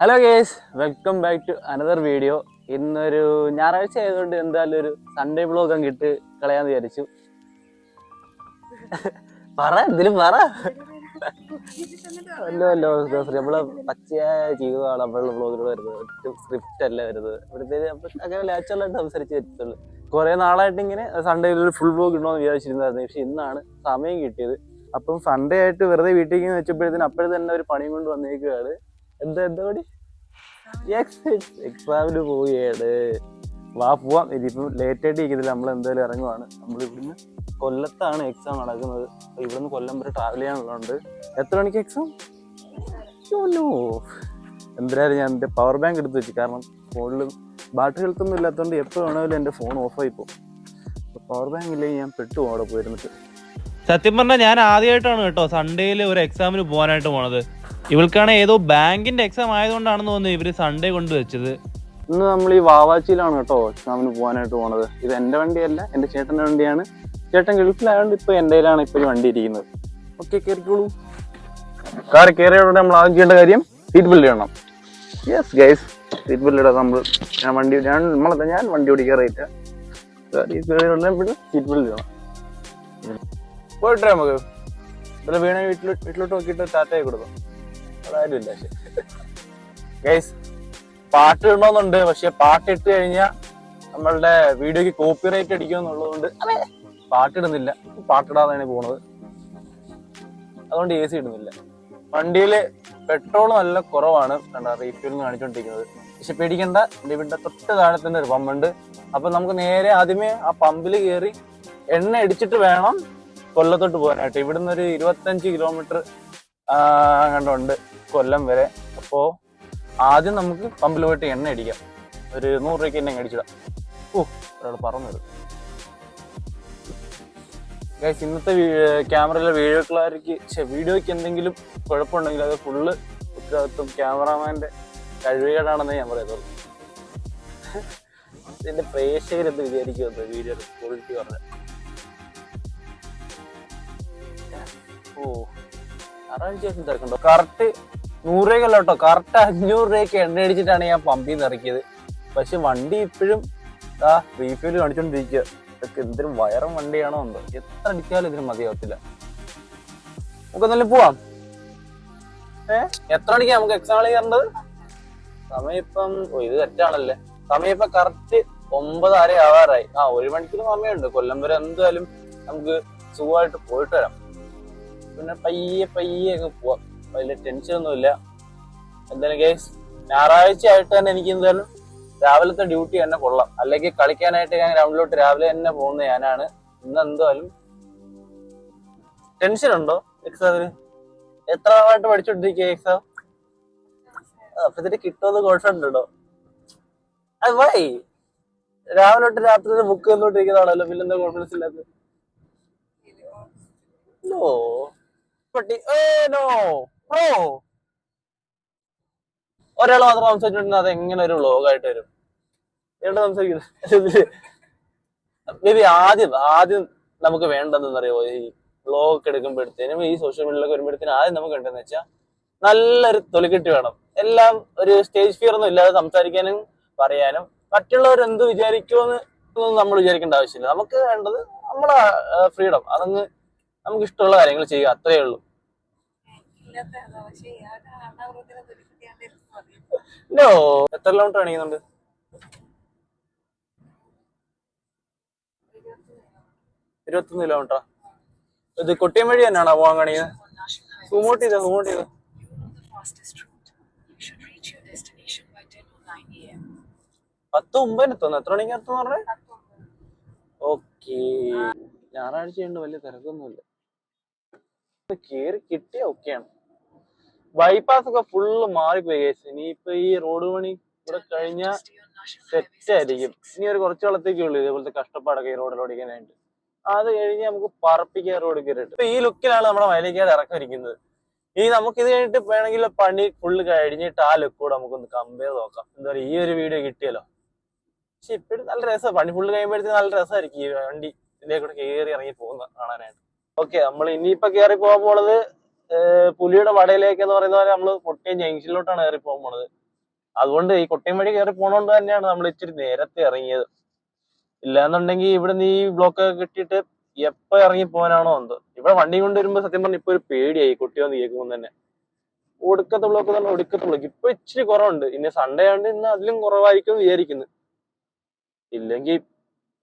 Hello guys welcome back to another video ഇന്നൊരു ഞായറാഴ്ച ആയതുകൊണ്ട് എന്തായാലും ഒരു സൺഡേ ബ്ലോഗ് അങ്ങ് ഇട്ട് കളയാന്ന് വിചാരിച്ചു. പറ എന്തിനും പറ. അല്ലോ അല്ലോ നമ്മൾ പച്ചയായ ജീവിതമാണ് നമ്മളുടെ ബ്ലോഗിലൂടെ വരുന്നത്. സ്ക്രിപ്റ്റ് അല്ല വരുന്നത്. ഇവിടുത്തെ അങ്ങനെ നാച്ചുറൽ ആയിട്ട് സംസാരിച്ച് വരുത്തുള്ളൂ കുറെ നാളായിട്ട് ഇങ്ങനെ സൺഡേയിൽ ഒരു ഫുൾ ബ്ലോഗ് ഇടണമെന്ന് വിചാരിച്ചിരുന്നായിരുന്നു പക്ഷെ ഇന്നാണ് സമയം കിട്ടിയത്. അപ്പം സൺഡേ ആയിട്ട് വെറുതെ വീട്ടിലേക്ക് വെച്ചപ്പോഴത്തേന് അപ്പോഴേ തന്നെ ഒരു പണിയും കൊണ്ട് വന്നേക്കുകയാണ് എന്താ എന്താ പടി എക്സാമിന് പോവുകയാണ്. വാ പോവാം. ഇതിപ്പോ ലേറ്റ് ആയിട്ട് നമ്മൾ എന്തായാലും ഇറങ്ങുവാണ്. നമ്മൾ ഇവിടുന്ന് കൊല്ലത്താണ് എക്സാം നടക്കുന്നത്. ഇവിടുന്ന് കൊല്ലം വരെ ട്രാവൽ ചെയ്യാനുള്ളതുകൊണ്ട്. എത്ര മണിക്ക് എക്സാം എന്തായാലും ഞാൻ എന്റെ പവർ ബാങ്ക് എടുത്ത് വെച്ചു. കാരണം ഫോണിൽ ബാറ്ററി ഹെൽത്തൊന്നും ഇല്ലാത്തതുകൊണ്ട് എപ്പോൾ വേണമെങ്കിലും എന്റെ ഫോൺ ഓഫായി പോകും. പവർ ബാങ്ക് ഇല്ലെങ്കിൽ ഞാൻ പെട്ടു അവിടെ പോയിരുന്നിട്ട്. സത്യം പറഞ്ഞാൽ ഞാൻ ആദ്യമായിട്ടാണ് കേട്ടോ സൺഡേയിൽ ഒരു എക്സാമിന് പോകാനായിട്ട് പോണത്. ഇവൾക്കാണ് ഏതോ ബാങ്കിന്റെ എക്സാം ആയതുകൊണ്ടാണെന്ന് തോന്നുന്നു ഇവർ സൺഡേ കൊണ്ട് വെച്ചത്. ഇന്ന് നമ്മൾ ഈ വാവാച്ചിയിലാണ് കേട്ടോ എക്സാമിന് പോകാനായിട്ട് പോണത്. ഇത് എന്റെ വണ്ടിയല്ല എന്റെ ചേട്ടന്റെ വണ്ടിയാണ്. ചേട്ടൻ ഗൾഫിലായതുകൊണ്ട് ഇപ്പൊ എന്റെ കയ്യിലാണ് ഇപ്പൊ വണ്ടി ഇരിക്കുന്നത്. ഓക്കെ കയറിക്കോളൂ കാർ കയറിയോടെ നമ്മൾ ആദ്യം ചെയ്യേണ്ട കാര്യം സീറ്റ് ബെൽറ്റ് ചെയ്യണം യെസ് ഗൈസ് സീറ്റ് ബെൽറ്റ് ഇടാം നമ്മൾ ഞാൻ വണ്ടി ഞാൻ നമ്മളല്ല ഞാൻ വണ്ടി ഓടിക്കാറായിട്ട്. സീറ്റ് ബെൽറ്റ് ചെയ്യണം പോയിട്ടേ നമുക്ക്. ഇവിടെ വീണ വീട്ടിൽ വീട്ടിലോട്ട് നോക്കിയിട്ട് ടാറ്റയെ കൊടുക്കും. അതാരും ഇല്ല ഗൈസ് പാട്ട് ഇടണമെന്നുണ്ട്. പക്ഷെ പാട്ട് ഇട്ട് കഴിഞ്ഞാൽ നമ്മളുടെ വീഡിയോക്ക് കോപ്പിറൈറ്റ് അടിക്കുമെന്നുള്ളതുകൊണ്ട് പാട്ടിടുന്നില്ല പാട്ടിടാതാണ് പോണത്. അതുകൊണ്ട് എ സി ഇടുന്നില്ല. വണ്ടിയിൽ പെട്രോൾ നല്ല കുറവാണ്. കണ്ട റീഫിൽ കാണിച്ചുകൊണ്ടിരിക്കുന്നത് പക്ഷെ പേടിക്കേണ്ട എന്റെ വീടിന്റെ തൊട്ട് താഴെ തന്നെ ഒരു പമ്പുണ്ട്. അപ്പൊ നമുക്ക് നേരെ ആദ്യമേ ആ പമ്പിൽ കയറി എണ്ണ അടിച്ചിട്ട് വേണം കൊല്ലത്തോട്ട് പോകാനായിട്ട്. ഇവിടുന്ന് ഒരു ഇരുപത്തഞ്ച് കിലോമീറ്റർ കണ്ടുണ്ട് കൊല്ലം വരെ. അപ്പോൾ ആദ്യം നമുക്ക് പമ്പിൽ പോയിട്ട് എണ്ണ അടിക്കാം. ഒരു നൂറ് രൂപയ്ക്ക് എണ്ണ അടിച്ചിടാം. ഓ ഒരാൾ പറഞ്ഞത്. ഇന്നത്തെ ക്യാമറയിലെ വീഡിയോക്കാർക്ക് വീഡിയോയ്ക്ക് എന്തെങ്കിലും കുഴപ്പമുണ്ടെങ്കിൽ അത് ഫുള്ള് ഉത്തരവാദിത്വം ക്യാമറാമാന്റെ കഴിവുകേടാണെന്ന് ഞാൻ പറയുന്നത് ഇതിന്റെ പ്രേക്ഷകരെന്ത് വിചാരിക്കുമെന്ന് വീഡിയോ ക്വാളിറ്റി പറഞ്ഞ ഓ ആറാഴ്ച തിരക്കുണ്ടോ? കറക്റ്റ് നൂറ് രൂപയ്ക്കല്ല കേട്ടോ കറക്റ്റ് അഞ്ഞൂറ് രൂപയ്ക്ക് എണ്ണ അടിച്ചിട്ടാണ് ഞാൻ പമ്പിൽ നിന്ന് ഇറക്കിയത്. പക്ഷെ വണ്ടി ഇപ്പോഴും ആ റീഫിൽ കാണിച്ചോണ്ടിരിക്കുക ഇതൊക്കെ എന്തിനും വയറും വണ്ടിയാണോ എന്തോ. എത്ര അടിച്ചാലും ഇതിന് മതിയാവത്തില്ല. നമുക്ക് എന്നാലും പോവാം? ഏ? എത്ര മണിക്കാ നമുക്ക് എക്സാം ചെയ്യേണ്ടത് സമയം ഇപ്പം ഇത് തെറ്റാണല്ലേ സമയം ഇപ്പൊ കറക്റ്റ് ഒമ്പത് അര ആവാറായി. ആ ഒരു മണിക്കൂർ സമയമുണ്ട്. കൊല്ലം വരെ എന്തായാലും നമുക്ക് സുഖമായിട്ട് പോയിട്ട് വരാം. പിന്നെ പയ്യെ പയ്യെ അങ്ങ് പോവാം. വലിയ ടെൻഷൻ ഒന്നുമില്ല. എന്തായാലും ഗൈസ് ഞായറാഴ്ച ആയിട്ട് തന്നെ എനിക്ക് എന്തായാലും രാവിലത്തെ ഡ്യൂട്ടി തന്നെ കൊള്ളാം. അല്ലെങ്കിൽ കളിക്കാനായിട്ട് ഞാൻ ഗ്രൗണ്ടിലോട്ട് രാവിലെ തന്നെ പോകുന്ന ഞാനാണ്. ഇന്ന് എന്തായാലും ടെൻഷൻ ഉണ്ടോ എക്സാമിന് എത്ര നാളായിട്ട് പഠിച്ചോണ്ടിരിക്കുക എക്സാം അപ്പൊ ഇതിന് കിട്ടുമെന്ന് കോൺഫിഡന്റ് അത് വൈ രാവിലെ തൊട്ട് രാത്രി ബുക്ക് തന്നോണ്ടിരിക്കുന്നതാണല്ലോ പിന്നെ എന്താ കോൺഫിഡൻസ് ഇല്ലാത്തത്? ഓ പട്ടി ഏ നോ പ്രോ ഒരാൾ മാത്രം സംസാരിച്ചിട്ടുണ്ടെങ്കിൽ അത് എങ്ങനെ ഒരു വ്ലോഗായിട്ട് വരും? എവിടെ സംസാരിക്കുന്നത് ആദ്യം ആദ്യം നമുക്ക് വേണ്ടതെന്നറിയോ ഈ വ്ലോഗ് എടുക്കുമ്പോഴത്തേനും ഈ സോഷ്യൽ മീഡിയയിലൊക്കെ വരുമ്പോഴത്തേനും ആദ്യം നമുക്ക് വേണ്ടതെന്ന് വെച്ചാൽ നല്ലൊരു തൊലിക്കെട്ടി വേണം. എല്ലാം ഒരു സ്റ്റേജ് ഫിയർ ഒന്നും ഇല്ലാതെ സംസാരിക്കാനും പറയാനും മറ്റുള്ളവർ എന്ത് വിചാരിക്കുമെന്ന് നമ്മൾ വിചാരിക്കേണ്ട ആവശ്യമില്ല. നമുക്ക് വേണ്ടത് നമ്മളെ ഫ്രീഡം അതങ്ങ് നമുക്ക് ഇഷ്ടമുള്ള കാര്യങ്ങൾ ചെയ്യുക. അത്രയേ ഉള്ളൂ. നോ എത്ര കിലോമീറ്റർ അണിയുന്നുണ്ട് ഇരുപത്തൊന്ന് കിലോമീറ്റർ ഇത് കൊട്ടിയം വഴി തന്നെയാണോ പോകാൻ കാണിക്കുന്നത് സൂമോട്ട് ചെയ്ത സൂമോട്ട് ചെയ്ത പത്ത് ഒമ്പതിന് എത്തുന്നു എത്ര മണിക്ക് എത്തുന്ന പറഞ്ഞേ? ഓക്കെ ഞായറാഴ്ച ഉണ്ട് വലിയ തിരക്കൊന്നുമില്ല. കേറി കിട്ടിയ ഓക്കെയാണ് ബൈപ്പാസ് ഒക്കെ ഫുള്ള് മാറിപ്പോയി guys. ഇനിയിപ്പോ ഈ റോഡ് പണി ഇവിടെ കഴിഞ്ഞ സെറ്റ് ആയിരിക്കും. ഇനി ഒരു കുറച്ച് കാലത്തേക്കേ ഉള്ളൂ ഇതേപോലത്തെ കഷ്ടപ്പാടൊക്കെ ഈ റോഡിൽ ഓടിക്കാനായിട്ട്. അത് കഴിഞ്ഞ് നമുക്ക് പറപ്പിക്കാൻ റോഡ് കയറിയിട്ട് ഇപ്പൊ ഈ ലുക്കിലാണ് നമ്മുടെ വയലേക്കാട് ഇറക്കം ഇരിക്കുന്നത്. ഇനി നമുക്ക് ഇത് കഴിഞ്ഞിട്ട് വേണമെങ്കിൽ പണി ഫുള്ള് കഴിഞ്ഞിട്ട് ആ ലുക്കോട് കൂടെ നമുക്കൊന്ന് കമ്പയർ നോക്കാം. എന്താ പറയുക ഈ ഒരു വീഡിയോ കിട്ടിയല്ലോ. പക്ഷെ ഇപ്പോഴും നല്ല രസമാണ് പണി ഫുള്ള് കഴിയുമ്പോഴത്തേക്ക് നല്ല രസമായിരിക്കും ഈ വണ്ടി ഇതിലേക്കൂടെ കയറി ഇറങ്ങി പോകുന്ന കാണാനായിട്ട്. ഓക്കെ നമ്മൾ ഇനിയിപ്പോ കയറി പോകാൻ പോണത് പുലിയുടെ വടയിലേക്ക് എന്ന് പറയുന്ന പോലെ നമ്മൾ കൊട്ടിയം ജംഗ്ഷനിലോട്ടാണ് കയറി പോകാൻ പോണത്. അതുകൊണ്ട് ഈ കൊട്ടിയം വഴി കയറി പോണോണ്ട് തന്നെയാണ് നമ്മൾ ഇച്ചിരി നേരത്തെ ഇറങ്ങിയത്. ഇല്ലാന്നുണ്ടെങ്കിൽ ഇവിടെ നീ ബ്ലോക്ക് ഒക്കെ കിട്ടിയിട്ട് എപ്പോ ഇറങ്ങി പോകാനാണോ എന്തോ. ഇവിടെ വണ്ടി കൊണ്ട് വരുമ്പോ സത്യം പറഞ്ഞ ഇപ്പൊ ഒരു പേടിയായി കുട്ടിയൊന്ന് കേൾക്കുമ്പോൾ തന്നെ. ഒടുക്കത്തെ ബ്ലോക്ക് തന്നെ ഒടുക്കത്തെ ബ്ലോക്ക് ഇപ്പൊ ഇച്ചിരി കുറവുണ്ട്. ഇനി സൺഡേ ആണ്ട് ഇന്ന് അതിലും കുറവായിരിക്കും വിചാരിക്കുന്നു. ഇല്ലെങ്കിൽ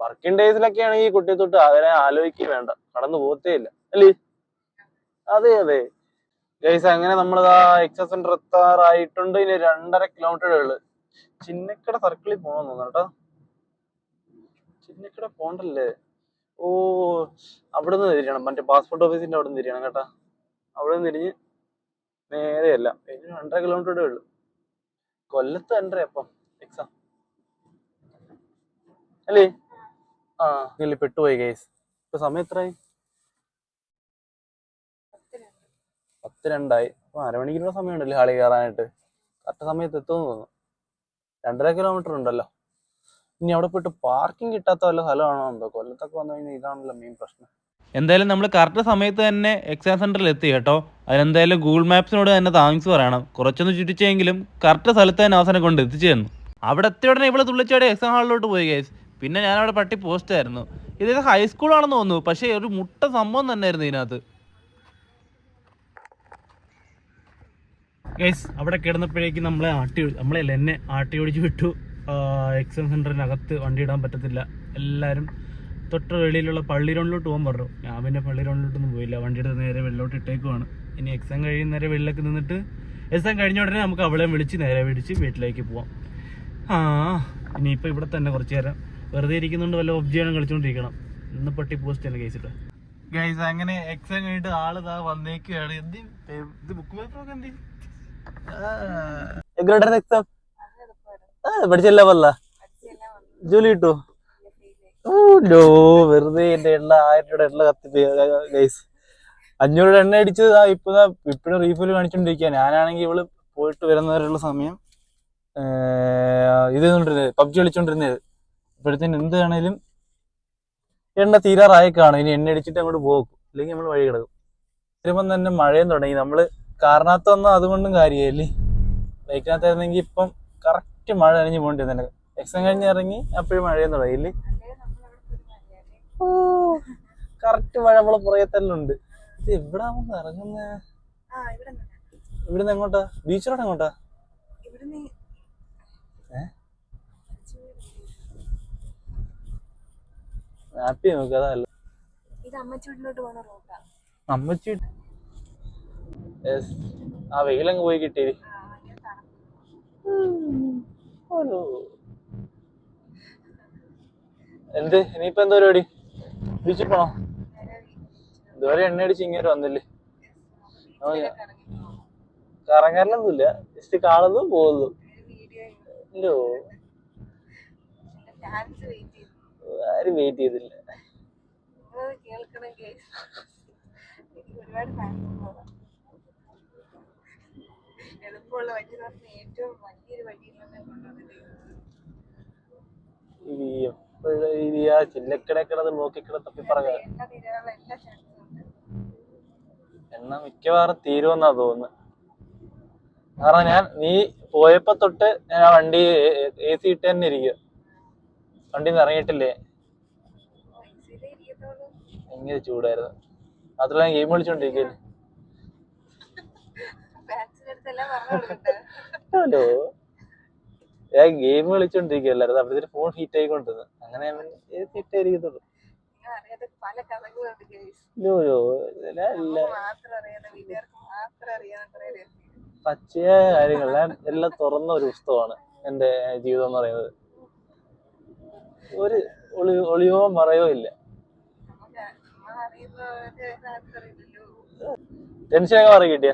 വർക്കിംഗ് ഡേയ്സിലൊക്കെ ആണെങ്കിൽ കുട്ടിയെ തൊട്ട് അതിനെ ആലോചിക്കുകയും വേണ്ട. കടന്നു പോകത്തേ ഇല്ല. അല്ലേ? അതെ അതെ. ഗൈസ് അങ്ങനെ നമ്മൾ എക്സസ് സെന്റർ എത്താറായിട്ടുണ്ട്. ഇനി രണ്ടര കിലോമീറ്റർ ഉള്ളു. ചിന്നക്കട സർക്കിളിൽ പോകണം തോന്നുന്നു ചിന്നക്കട പോണ്ടല്ലേ? ഓ അവിടെ നിന്ന് തിരിയണം. മറ്റേ പാസ്പോർട്ട് ഓഫീസിന്റെ അവിടെ നിന്ന് തിരിയണം കേട്ടാ. അവിടെ നിന്ന് തിരിഞ്ഞ് നേരെയല്ല. ഇനി രണ്ടര കിലോമീറ്റർ ഉള്ളു. കൊല്ലത്ത് രണ്ടര അപ്പം. എക്സാം അല്ലേ? ആ. ഇല്ല പെട്ടുപോയി ഗൈസ് ഇപ്പൊ സമയം എത്രയായി പത്ത് രണ്ടായി അപ്പൊ അരമണിക്കൂറുടെ സമയമുണ്ടല്ലേ ഹാളി കയറാനായിട്ട്. കറക്റ്റ് സമയത്ത് എത്തുമെന്ന് തോന്നുന്നു. രണ്ടര കിലോമീറ്റർ ഉണ്ടല്ലോ. ഇനി അവിടെ പോയിട്ട് പാർക്കിംഗ് കിട്ടാത്ത വല്ല സ്ഥലമാണോ എന്തോ? കൊല്ലത്തൊക്കെ വന്നു കഴിഞ്ഞാൽ ഇതാണല്ലോ മെയിൻ പ്രശ്നം. എന്തായാലും നമ്മൾ കറക്റ്റ് സമയത്ത് തന്നെ എക്സാം സെന്ററിൽ എത്തി കേട്ടോ. അതിനെന്തായാലും ഗൂഗിൾ മാപ്സിനോട് തന്നെ താങ്ക്സ് പറയണം. കുറച്ചൊന്ന് ചുറ്റിച്ചെങ്കിലും കറക്റ്റ് സ്ഥലത്ത് തന്നെ അവസാനം കൊണ്ട് എത്തിച്ചു തന്നു. അവിടെ എത്തിയ ഉടനെ ഇവിടെ തുള്ളിച്ചാടി എക്സാം ഹാളിലോട്ട് പോയി ഗൈസ് പിന്നെ ഞാൻ അവിടെ പട്ടി പോസ്റ്റ് ആയിരുന്നു. ഇത് ഹൈസ്കൂളാണെന്ന് തോന്നുന്നു. പക്ഷേ ഒരു മുട്ട സംഭവം തന്നെയായിരുന്നു ഇതിനകത്ത്. ഗൈസ് അവിടെ കിടന്നപ്പോഴേക്കും നമ്മളെ ആട്ടി നമ്മളെയല്ല എന്നെ ആട്ടി ഓടിച്ച് വിട്ടു. എക്സാം സെന്ററിനകത്ത് വണ്ടി ഇടാൻ പറ്റത്തില്ല. എല്ലാവരും തൊട്ട് വെളിയിലുള്ള പള്ളി റൗണ്ടിലോട്ട് പോകാൻ പറഞ്ഞു. ഞാൻ പിന്നെ പള്ളി റൗണ്ടിലോട്ടൊന്നും പോയില്ല. വണ്ടിയുടെ നേരെ വെള്ളോട്ട് ഇട്ടേക്കുവാണ്. ഇനി എക്സാം കഴിയുന്ന നേരെ വെളിയിലൊക്കെ നിന്നിട്ട് എക്സാം കഴിഞ്ഞ ഉടനെ നമുക്ക് അവളെ വിളിച്ച് നേരെ വിളിച്ച് വീട്ടിലേക്ക് പോവാം. ആ ഇനിയിപ്പോൾ ഇവിടെ തന്നെ കുറച്ച് നേരം വെറുതെ ഇരിക്കുന്നുണ്ട് വല്ല ഒബ്ജയാണ് കളിച്ചുകൊണ്ടിരിക്കണം ഇന്ന് പട്ടി പോസ്റ്റ് തന്നെ കേസിട്ട് ഗൈസ് അങ്ങനെ എക്സാം കഴിഞ്ഞിട്ട് ആൾ ഇതാ വന്നേക്കുകയാണ് എന്ത് ഇത് ബുക്ക് പേപ്പറൊക്കെ എന്ത്? എങ്ങനെ എക്സാം പഠിച്ചല്ല വല്ല ജോലി കിട്ടുമോ ഓ വെറുതെ എന്റെ എണ്ണ ആയിരം രൂപയുടെ എണ്ണ കത്തി ഗൈസ് അഞ്ഞൂറ് രൂപ എണ്ണ അടിച്ചത് ഇപ്പൊ ഇപ്പഴും റീഫിൽ കാണിച്ചോണ്ടിരിക്കുക ഞാനാണെങ്കിൽ ഇവൾ പോയിട്ട് വരുന്നവരുള്ള സമയം ഇത് പബ്ജി കളിച്ചോണ്ടിരുന്നത് ഇപ്പോഴത്തേന് എന്ത് വേണേലും എണ്ണ തീരാറായി കാണും. ഇനി എണ്ണ അടിച്ചിട്ട് അങ്ങോട്ട് പോകും. അല്ലെങ്കിൽ നമ്മൾ വഴി കിടക്കും. വരുമ്പം തന്നെ മഴയും തുടങ്ങി. നമ്മൾ കാരണത്തൊന്നും അതുകൊണ്ടും കാര്യമല്ലേ. ബൈക്കിനകത്തായിരുന്നെങ്കിൽ ഇപ്പം കറക്റ്റ് മഴ നനഞ്ഞ് പോകേണ്ടി തന്നെ എക്സാം കഴിഞ്ഞ് ഇറങ്ങി അപ്പോഴും മഴയെന്ന് പറയില്ലേ ഓ കറക്റ്റ് മഴ നമ്മളെ പുറകെ ഉണ്ട് ഇത് എവിടാ വന്ന് ഇറങ്ങുന്ന. ഇവിടുന്ന്. എങ്ങോട്ടാ? ബീച്ചിലോട്ട് എങ്ങോട്ടാ? ഹാപ്പി നോക്കുക അതല്ല. ഇത് ആ വെയിലങ്ങ് പോയി കിട്ടി. ഹലോ. എന്ത്? ഇനിയിപ്പോ എന്താ പരിപാടി? ബീച്ചിൽ പോണോ? ഇതുവരെ എണ്ണ അടിച്ച് ഇങ്ങനെ വന്നില്ലേ? കറങ്ങാനൊന്നുമില്ല. ജസ്റ്റ് കാണുന്നു പോകുന്നു. ഇല്ലോ ആരും വെയിറ്റ് ചെയ്തില്ല. കേൾക്കണം ഒരുപാട് എളുപ്പമുള്ള വഴി ഏറ്റവും വലിയൊരു വഴിയിൽ നിന്ന് കൊണ്ടുവന്നിട്ട് ഇനി എപ്പോഴും ഇനി ആ ചില്ലക്കിടക്കിടന്ന് നോക്കിക്കിട തപ്പി പറക എണ്ണ തീരാനുള്ള എല്ലാ ചാൻസും ഉണ്ട്. എണ്ണ മിക്കവാറും തീരുമെന്നാ തോന്നുന്നു. കാരണം ഞാൻ നീ പോയപ്പോ തൊട്ട് ഞാൻ ആ വണ്ടി എ സി ഇട്ട് തന്നെ ഇരിക്കുക വണ്ടി ഇറങ്ങിയിട്ടില്ലേ? ഭയങ്കര ചൂടായിരുന്നു. മാത്രമല്ല ഞാൻ ഗെയിം കളിച്ചോണ്ടിരിക്കല്ലേ ഹലോ. ഞാൻ ഗെയിം കളിച്ചോണ്ടിരിക്കുകയല്ലായിരുന്നു അപ്പോഴത്തേക്ക് ഫോൺ ഹീറ്റ് ആയിക്കൊണ്ടിരുന്നു അങ്ങനെ പച്ചയായ കാര്യങ്ങളെ എല്ലാം തുറന്ന ഒരു പുസ്തകമാണ് എന്റെ ജീവിതം എന്ന് പറയുന്നത്. ഒരു ഒളി ഒളിയോ മറയോ ഇല്ല. ടെൻഷനൊക്കെ മാറി കിട്ടിയ?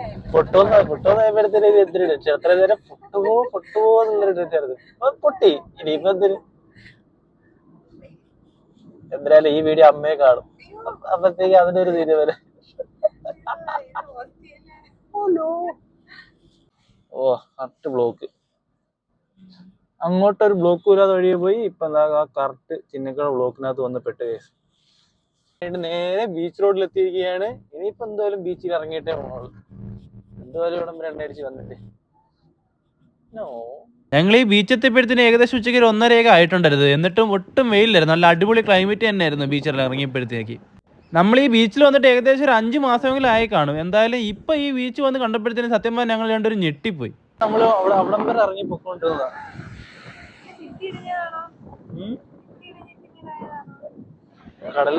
ഫീലായല്ലോ പൊട്ടോന്ന് പൊട്ടോന്ന് എന്തിനു അത്ര നേരം പൊട്ടുപോ പൊട്ടുപോ എന്നുള്ളൊരു ടെൻഷൻ അത് പൊട്ടി. ഇനിയിപ്പോ എന്തിന് എന്തായാലും ഈ വീഡിയോ അമ്മയെ കാണും. അപ്പ- അപ്പത്തേക്ക് അതിന്റെ ഒരു തീരുമാനം ഓ കറക്റ്റ് ബ്ലോക്ക് അങ്ങോട്ടൊരു ബ്ലോക്ക് വരാതെ വഴിയെ പോയി ഇപ്പൊ എന്താ കറക്റ്റ് ചിന്നക്കട ബ്ലോക്കിനകത്ത് വന്ന് പെട്ട് കേസ്. നേരെ ബീച്ച് റോഡിൽ എത്തിയിരിക്കുകയാണ് ഇനിയിപ്പോ എന്തായാലും ബീച്ചിൽ ഇറങ്ങിയിട്ടേ പോണുള്ളൂ എന്തായാലും ഇവിടെ രണ്ടടിച്ച് വന്നിട്ട് നോ ഞങ്ങൾ ഈ ബീച്ച് എത്തിയപ്പോഴത്തേന് ഏകദേശം ഉച്ചയ്ക്ക് ഒരു ഒന്നരയൊക്കെ ആയിട്ടുണ്ടായിരുന്നു. എന്നിട്ടും ഒട്ടും വെയിലായിരുന്നു നല്ല അടിപൊളി ക്ലൈമറ്റ് തന്നെയായിരുന്നു ബീച്ചിൽ ഇറങ്ങിയപ്പോഴത്തേക്ക്. നമ്മൾ ഈ ബീച്ചിൽ വന്നിട്ട് ഏകദേശം ഒരു അഞ്ച് മാസമെങ്കിലും ആയി കാണും. എന്തായാലും ഇപ്പൊ ഈ ബീച്ച് വന്ന് കണ്ടപ്പോഴത്തേന് സത്യം പറഞ്ഞാൽ ഞങ്ങൾ രണ്ടൊരു ഞെട്ടിപ്പോയി. അവിടെ വരെ ഇറങ്ങി കടൽ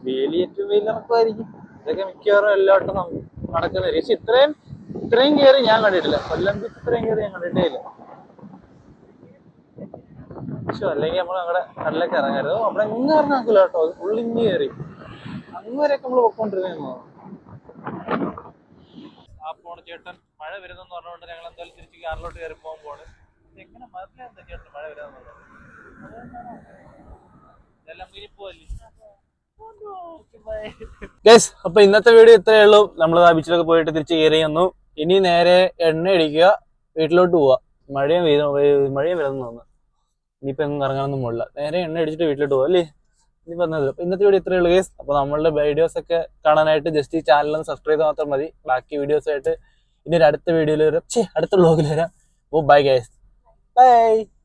വേലിയേറ്റം വെയിലിറക്കുമായിരിക്കും ഇതൊക്കെ മിക്കവാറും എല്ലാവട്ടും നം- നടക്കുന്ന രീതി ഇത്രയും ഇത്രയും കയറി ഞാൻ കണ്ടിട്ടില്ല. കൊല്ലം ബീച്ച് ഇത്രയും കയറി ഞാൻ കണ്ടിട്ടേ ഇല്ല. അല്ലെങ്കിൽ നമ്മൾ അങ്ങടെ കടലേക്ക് ഇറങ്ങരുത്. അവിടെ ഇങ്ങ് ഇറങ്ങാക്കില്ല കേട്ടോ. ഉള്ളിഞ്ഞ് കയറി. അങ്ങ് നമ്മൾ പൊക്കോണ്ടിരുന്നു ആ പോണ ചേട്ടൻ മഴ വരുന്നെന്ന് പറഞ്ഞുകൊണ്ട് ഞങ്ങൾ എന്തായാലും തിരിച്ച് കാറിലോട്ട് കയറി ഇത് എങ്ങനെ മതിലെന്താ ചേട്ടൻ മഴ വരുന്നെന്നുള്ളത് ഇതെല്ലാം കഴിഞ്ഞ് പോവല്ലേ ഗൈസ് അപ്പൊ ഇന്നത്തെ വീഡിയോ ഇത്രയേ ഉള്ളൂ. നമ്മൾ ആ ബീച്ചിലൊക്കെ പോയിട്ട് തിരിച്ച് കയറി വന്നു. ഇനി നേരെ എണ്ണ അടിക്കുക വീട്ടിലോട്ട് പോവാ മഴയും പെയ്തു മഴയും വരുന്നു തോന്നുന്നു ഇനിയിപ്പോ എങ്ങും കറങ്ങാനൊന്നും പോകില്ല നേരെ എണ്ണ അടിച്ചിട്ട് വീട്ടിലോട്ട് പോവാ അല്ലേ? ഇനി പറഞ്ഞത് അപ്പൊ ഇന്നത്തെ വീഡിയോ ഇത്രയേ ഉള്ളൂ ഗൈസ് അപ്പൊ നമ്മളുടെ വീഡിയോസ് ഒക്കെ കാണാനായിട്ട് ജസ്റ്റ് ഈ ചാനൽ ഒന്ന് സബ്സ്ക്രൈബ് ചെയ്താൽ മാത്രം മതി. ബാക്കി വീഡിയോസ് ആയിട്ട് ഇനി ഒരു അടുത്ത വീഡിയോയിൽ വരാം. അടുത്ത വ്ളോഗിൽ വരാം. ഓ ബൈ ഗൈസ് ബൈ